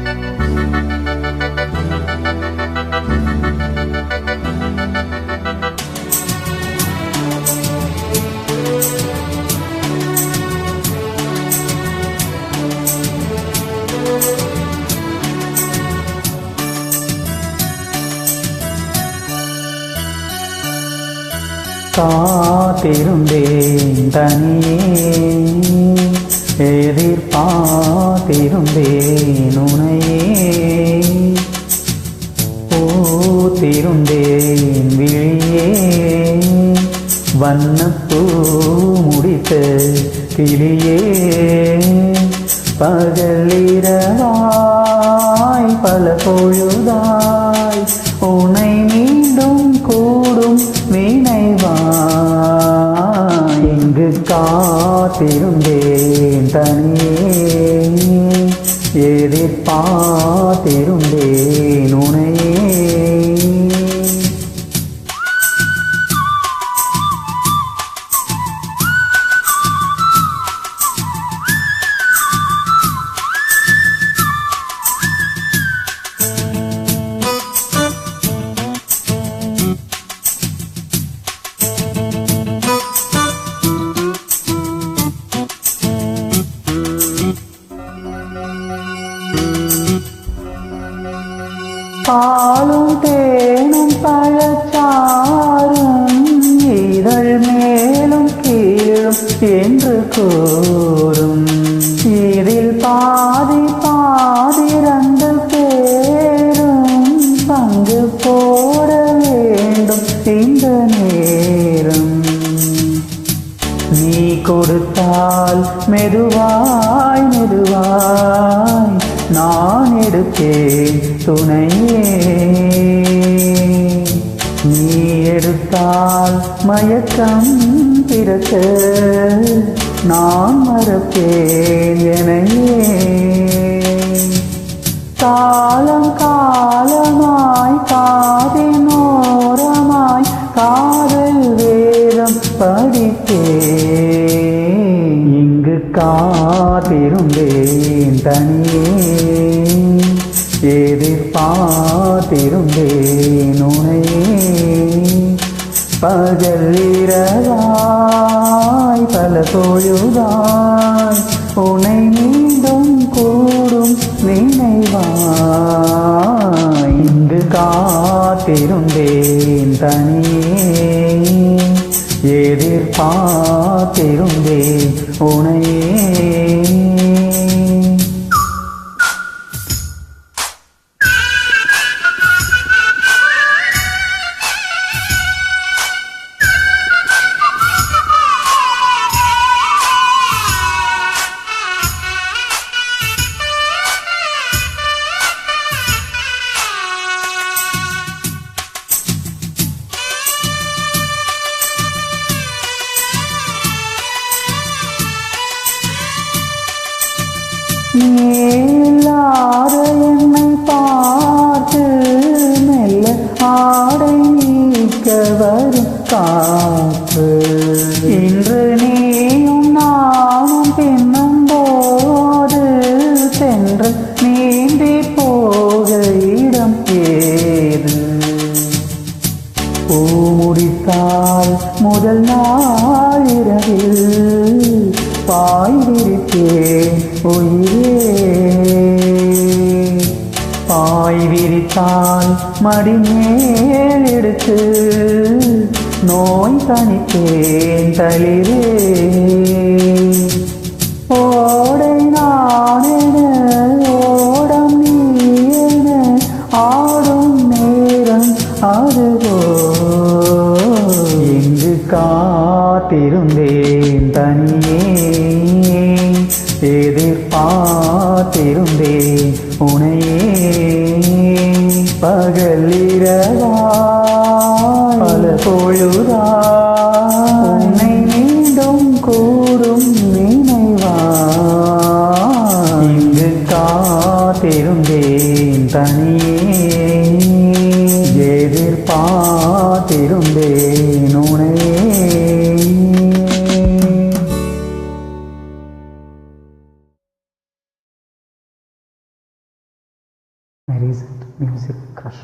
Thank காத்திருந்தேன் தனியே. எதிர்பார்த்திருந்தேன் உனையே. பூத்திருந்தேன் விழியே. வண்ணப்பூ முடித்த கிளியே. பகலிரவாய் பல பொழுதாய் இங்கு காத்திருந்தேன் தனியே. எதிர்பார்த்திருந்தேன் உன பாலும் தேனும் பழச்சாரும் இதழ் மேலும் கீழும் என்று கூறும். இதில் பாதி பாதி ரெண்டு பேரும் பங்கு போட வேண்டும் இந்த நேரம். நீ கொடுத்தால் மெதுவா நான் எடுப்பேன் துணையே. நீ எடுத்தால் மயக்கம் பிறக்க நான் மறப்பேன் எனையே. காலம் காலமாய் காதினோரமாய் காதல் வேதம் படித்தே இங்கு காத்திருந்தேன். தனியே எதிர்பார்த்திருந்தேன் உனையே பகல் இரவாய் பல பொழுதாய் உனை மீண்டும் கூடும் நினைவாய். இங்கு காத்திருந்தேன் தனியே எதிர்பார்த்திருந்தேன் உனையே. நீலாத என்னை பார்த்து மெல்ல ஆடை நீக்க வரும் காற்று. இன்று நீயும் நானும் பின்னும் போது சென்று நீந்தி போக இடம் ஏ பாய் உயிரே. பாய் விரித்தால் மடிமேல் எடுத்து நோய் தணித்தேன் தளிரே. ஓடை நானென ஓடம் நீன ஆடும் நேரம் அதுவோ. எங்கு காத்திருந்தேன் தனியே. எதிர்பார்த்திருந்தேன். உனையே பகலிரவாய் பல பொழுதா உன்னை மீண்டும் கூடும் நினைவா இங்கு காத்திருந்தேன். தனியே எதிர்பார்த்திருந்தேன். Music crush